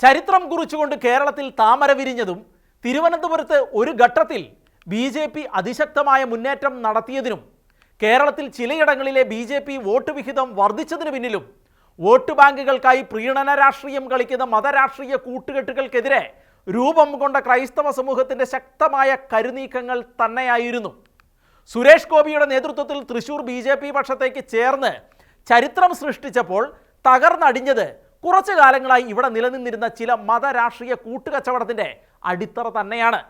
ചരിത്രം കുറിച്ചുകൊണ്ട് കേരളത്തിൽ താമര വിരിഞ്ഞതും തിരുവനന്തപുരത്ത് ഒരു ഘട്ടത്തിൽ ബി ജെ പി അതിശക്തമായ മുന്നേറ്റം നടത്തിയതിനും കേരളത്തിൽ ചിലയിടങ്ങളിലെ ബി ജെ പി വോട്ട് വിഹിതം വർദ്ധിച്ചതിനു പിന്നിലും വോട്ട് ബാങ്കുകൾക്കായി പ്രീണന രാഷ്ട്രീയം കളിക്കുന്ന മതരാഷ്ട്രീയ കൂട്ടുകെട്ടുകൾക്കെതിരെ രൂപം കൊണ്ട ക്രൈസ്തവ സമൂഹത്തിന്റെ ശക്തമായ കരുനീക്കങ്ങൾ തന്നെയായിരുന്നു. സുരേഷ് ഗോപിയുടെ നേതൃത്വത്തിൽ തൃശൂർ ബി പക്ഷത്തേക്ക് ചേർന്ന് ചരിത്രം സൃഷ്ടിച്ചപ്പോൾ തകർന്നടിഞ്ഞത് കുറച്ചു കാലങ്ങളായി ഇവിടെ നിലനിന്നിരുന്ന ചില മതരാഷ്ട്രീയ കൂട്ടുകച്ചവടത്തിന്റെ അടിത്തറ തന്നെയാണ്.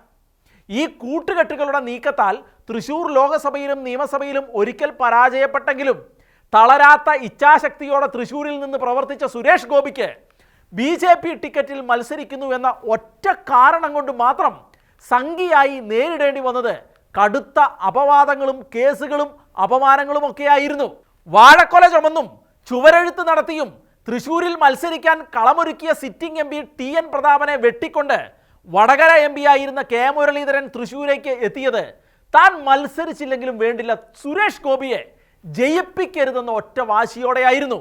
ഈ കൂട്ടുകെട്ടുകളുടെ നീക്കത്താൽ തൃശൂർ ലോകസഭയിലും നിയമസഭയിലും ഒരിക്കൽ പരാജയപ്പെട്ടെങ്കിലും തളരാത്ത ഇച്ഛാശക്തിയോടെ തൃശൂരിൽ നിന്ന് പ്രവർത്തിച്ച സുരേഷ് ഗോപിക്ക് ബി ജെ പി ടിക്കറ്റിൽ മത്സരിക്കുന്നു എന്ന ഒറ്റ കാരണം കൊണ്ട് മാത്രം സംഘിയായി നേരിടേണ്ടി വന്നത് കടുത്ത അപവാദങ്ങളും കേസുകളും അപമാനങ്ങളും ഒക്കെയായിരുന്നു. വാഴക്കൊല ചുമന്നും ചുവരെഴുത്ത് നടത്തിയും തൃശൂരിൽ മത്സരിക്കാൻ കളമൊരുക്കിയ sitting M P T N പ്രതാപനെ വെട്ടിക്കൊണ്ട് വടകര എം പി ആയിരുന്ന കെ മുരളീധരൻ തൃശൂരേക്ക് എത്തിയത്. താൻ മത്സരിച്ചില്ലെങ്കിലും വേണ്ടില്ല സുരേഷ് ഗോപിയെ ജയിപ്പിക്കരുതെന്ന ഒറ്റ വാശിയോടെയായിരുന്നു.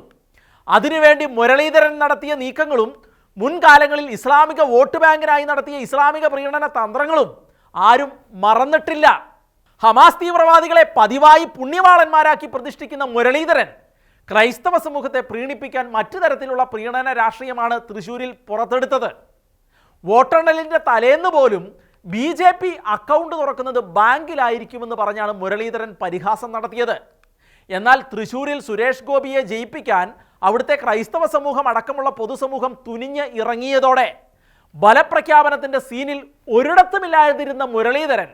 അതിനുവേണ്ടി മുരളീധരൻ നടത്തിയ നീക്കങ്ങളും മുൻകാലങ്ങളിൽ ഇസ്ലാമിക വോട്ട് ബാങ്കിനായി നടത്തിയ ഇസ്ലാമിക പ്രീണന തന്ത്രങ്ങളും ആരും മറന്നിട്ടില്ല. ഹമാസ് തീവ്രവാദികളെ പതിവായി പുണ്യവാളന്മാരാക്കി പ്രതിഷ്ഠിക്കുന്ന മുരളീധരൻ ക്രൈസ്തവ സമൂഹത്തെ പ്രീണിപ്പിക്കാൻ മറ്റു തരത്തിലുള്ള പ്രീണന രാഷ്ട്രീയമാണ് തൃശൂരിൽ പുറത്തെടുത്തത്. വോട്ടെണ്ണലിന്റെ തലേന്ന് പോലും ബി ജെ പി അക്കൗണ്ട് തുറക്കുന്നത് ബാങ്കിലായിരിക്കുമെന്ന് പറഞ്ഞാണ് മുരളീധരൻ പരിഹാസം നടത്തിയത്. എന്നാൽ തൃശൂരിൽ സുരേഷ് ഗോപിയെ ജയിപ്പിക്കാൻ അവിടുത്തെ ക്രൈസ്തവ സമൂഹം അടക്കമുള്ള പൊതുസമൂഹം തുനിഞ്ഞ് ഇറങ്ങിയതോടെ ബലപ്രഖ്യാപനത്തിന്റെ സീനിൽ ഒരിടത്തുമില്ലാതിരുന്ന മുരളീധരൻ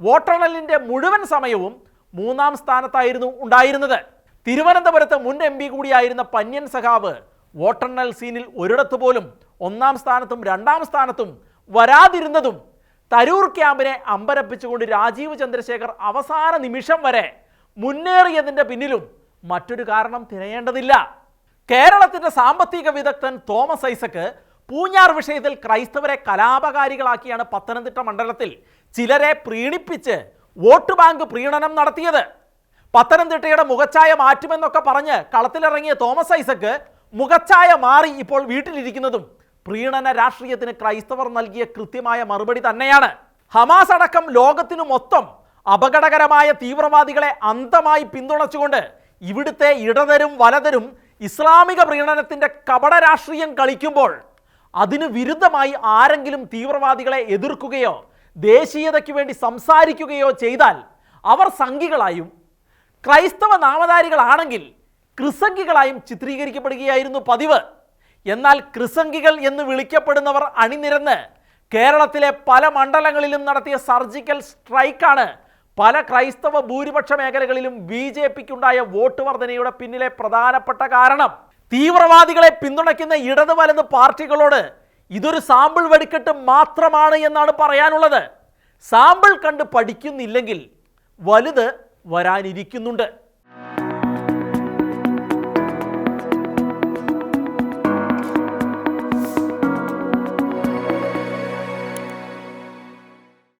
വോട്ടെണ്ണലിന്റെ മുഴുവൻ സമയവും മൂന്നാം സ്ഥാനത്തായിരുന്നു ഉണ്ടായിരുന്നത്. തിരുവനന്തപുരത്ത് മുൻ എം പി കൂടിയായിരുന്ന പന്യൻ സഖാവ് വോട്ടെണ്ണൽ സീനിൽ ഒരിടത്തു പോലും ഒന്നാം സ്ഥാനത്തും രണ്ടാം സ്ഥാനത്തും വരാതിരുന്നതും തരൂർ ക്യാമ്പിനെ അമ്പരപ്പിച്ചുകൊണ്ട് രാജീവ് ചന്ദ്രശേഖർ അവസാന നിമിഷം വരെ മുന്നേറിയതിന്റെ പിന്നിലും മറ്റൊരു കാരണം തിരയേണ്ടതില്ല. കേരളത്തിന്റെ സാമ്പത്തിക വിദഗ്ധൻ തോമസ് ഐസക്ക് പൂഞ്ഞാർ വിഷയത്തിൽ ക്രൈസ്തവരെ കലാപകാരികളാക്കിയാണ് പത്തനംതിട്ട മണ്ഡലത്തിൽ ചിലരെ പ്രീണിപ്പിച്ച് വോട്ട് ബാങ്ക് പ്രീണനം നടത്തിയത്. പത്തനംതിട്ടയുടെ മുഖച്ഛായ മാറ്റുമെന്നൊക്കെ പറഞ്ഞ് കളത്തിലിറങ്ങിയ തോമസ് ഐസക്ക് മുഖച്ഛായ മാറി ഇപ്പോൾ വീട്ടിലിരിക്കുന്നതും പ്രീണന രാഷ്ട്രീയത്തിന് ക്രൈസ്തവർ നൽകിയ കൃത്യമായ മറുപടി തന്നെയാണ്. ഹമാസ് അടക്കം ലോകത്തിനു മൊത്തം അപകടകരമായ തീവ്രവാദികളെ അന്തമായി പിന്തുണച്ചുകൊണ്ട് ഇവിടുത്തെ ഇടതരും വലതരും ഇസ്ലാമിക പ്രീണനത്തിന്റെ കപട രാഷ്ട്രീയം കളിക്കുമ്പോൾ അതിനു വിരുദ്ധമായി ആരെങ്കിലും തീവ്രവാദികളെ എതിർക്കുകയോ ദേശീയതയ്ക്ക് വേണ്ടി സംസാരിക്കുകയോ ചെയ്താൽ അവർ സംഘികളായും ക്രൈസ്തവ നാമധാരികളാണെങ്കിൽ ക്രിസംഗികളായും ചിത്രീകരിക്കപ്പെടുകയായിരുന്നു പതിവ്. എന്നാൽ ക്രിസംഗികൾ എന്ന് വിളിക്കപ്പെടുന്നവർ അണിനിരന്ന് കേരളത്തിലെ പല മണ്ഡലങ്ങളിലും നടത്തിയ സർജിക്കൽ സ്ട്രൈക്കാണ് പല ക്രൈസ്തവ ഭൂരിപക്ഷ മേഖലകളിലും ബി ജെ പിക്കുണ്ടായ വോട്ട് വർധനയുടെ പിന്നിലെ പ്രധാനപ്പെട്ട കാരണം. തീവ്രവാദികളെ പിന്തുണയ്ക്കുന്ന ഇടത് വലത് പാർട്ടികളോട് ഇതൊരു സാമ്പിൾ വെടിക്കെട്ട് മാത്രമാണ് എന്നാണ് പറയാനുള്ളത്. സാമ്പിൾ കണ്ട് പഠിക്കുന്നില്ലെങ്കിൽ വലുത് വരാനിരിക്കുന്നുണ്ട്.